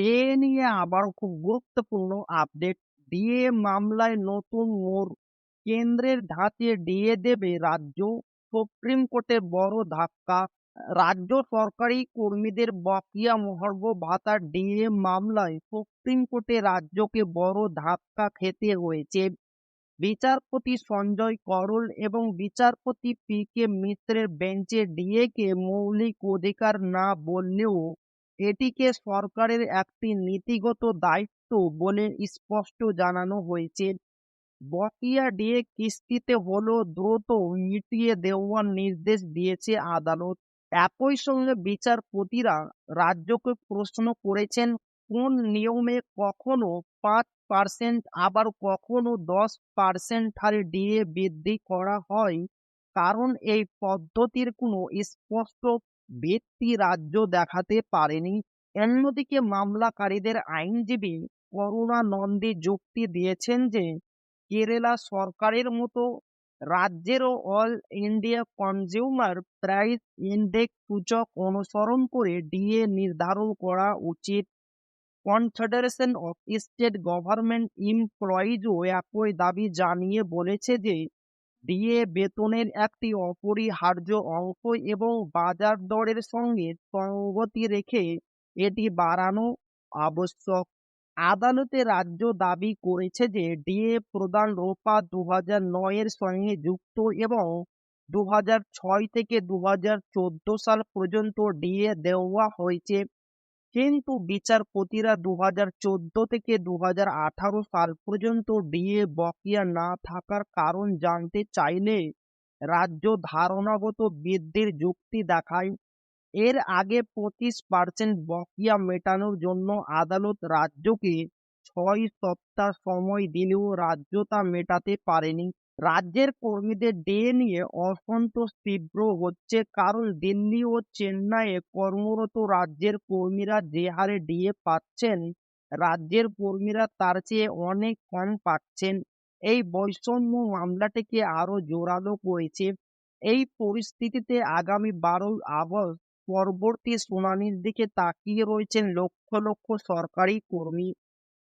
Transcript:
DA নিয়ে আবার খুব গুরুত্বপূর্ণ আপডেট ডিএ মামলায় নতুন মোড়। কেন্দ্রের ধাঁচে ডিএ দেবে রাজ্য সুপ্রিম কোর্টে বড় ধাক্কা। রাজ্য সরকারি কর্মীদের বকেয়া মহার্ঘ ভাতা ডিএ মামলায় সুপ্রিম কোর্টে রাজ্যকে বড় ধাক্কা খেতে হয়েছে। বিচারপতি সঞ্জয় করল এবং বিচারপতি পি কে মিশ্রের বেঞ্চে ডিএকে মৌলিক অধিকার না বললেও এটিকে সরকারের একটি নীতিগত দায়িত্ব বলে স্পষ্ট জানানো হয়েছে। বকেয়া ডিএ কিস্তিতে হলেও দ্রুত মিটিয়ে দেওয়ার নির্দেশ দিয়েছে আদালত। একই সঙ্গে বিচারপতিরা রাজ্যকে প্রশ্ন করেছেন, কোন নিয়মে কখনো পাঁচ পার্সেন্ট আবার কখনো দশ পার্সেন্ট হারে ডিএ বৃদ্ধি করা হয়? কারণ এই পদ্ধতির কোনো স্পষ্ট ভিত্তি রাজ্য দেখাতে পারেনি। অন্যদিকে মামলাকারীদের আইনজীবী করুণানন্দী যুক্তি দিয়েছেন যে, কেরালা সরকারের মতো রাজ্যেরও all India consumer price index সূচক অনুসরণ করে ডিএ নির্ধারণ করা উচিত। কনফেডারেশন অফ স্টেট গভর্নমেন্ট এমপ্লয়িজও একই দাবি জানিয়ে বলেছে যে ডিএ বেতনের একটি অপরিহার্য অংশ এবং বাজার দরের সঙ্গে সঙ্গতি রেখে এটি বাড়ানো আবশ্যক। আদালতে রাজ্য দাবি করেছে যে, ডিএ প্রদান রোপা দু হাজার নয়ের সঙ্গে যুক্ত এবং দু হাজার ছয় থেকে দু হাজার চোদ্দ সাল পর্যন্ত ডিএ দেওয়া হয়েছে। কিন্তু বিচারপতিরা দু হাজার চোদ্দ থেকে দু হাজার আঠারো সাল পর্যন্ত ডিএ বকেয়া না থাকার কারণ জানতে চাইলে রাজ্য ধারণাগত বৃদ্ধির যুক্তি দেখায়। এর আগে পঁচিশ পার্সেন্ট বকেয়া মেটানোর জন্য আদালত রাজ্যকে ছয় সপ্তাহ সময় দিলেও রাজ্য তা মেটাতে পারেনি। রাজ্যের কর্মীদের ডিএ নিয়ে অসন্তোষ তীব্র হচ্ছে কারণ দিল্লি ও চেন্নাইয়ে কর্মরত রাজ্যের কর্মীরা যে হারে ডিএ পাচ্ছেন, রাজ্যের কর্মীরা তার চেয়ে অনেক কম পাচ্ছেন। এই বৈষম্য মামলাটিকে আরও জোরালো করেছে। এই পরিস্থিতিতে আগামী বারোই আগস্ট পরবর্তী শুনানির দিকে তাকিয়ে রয়েছেন লক্ষ লক্ষ সরকারি কর্মী।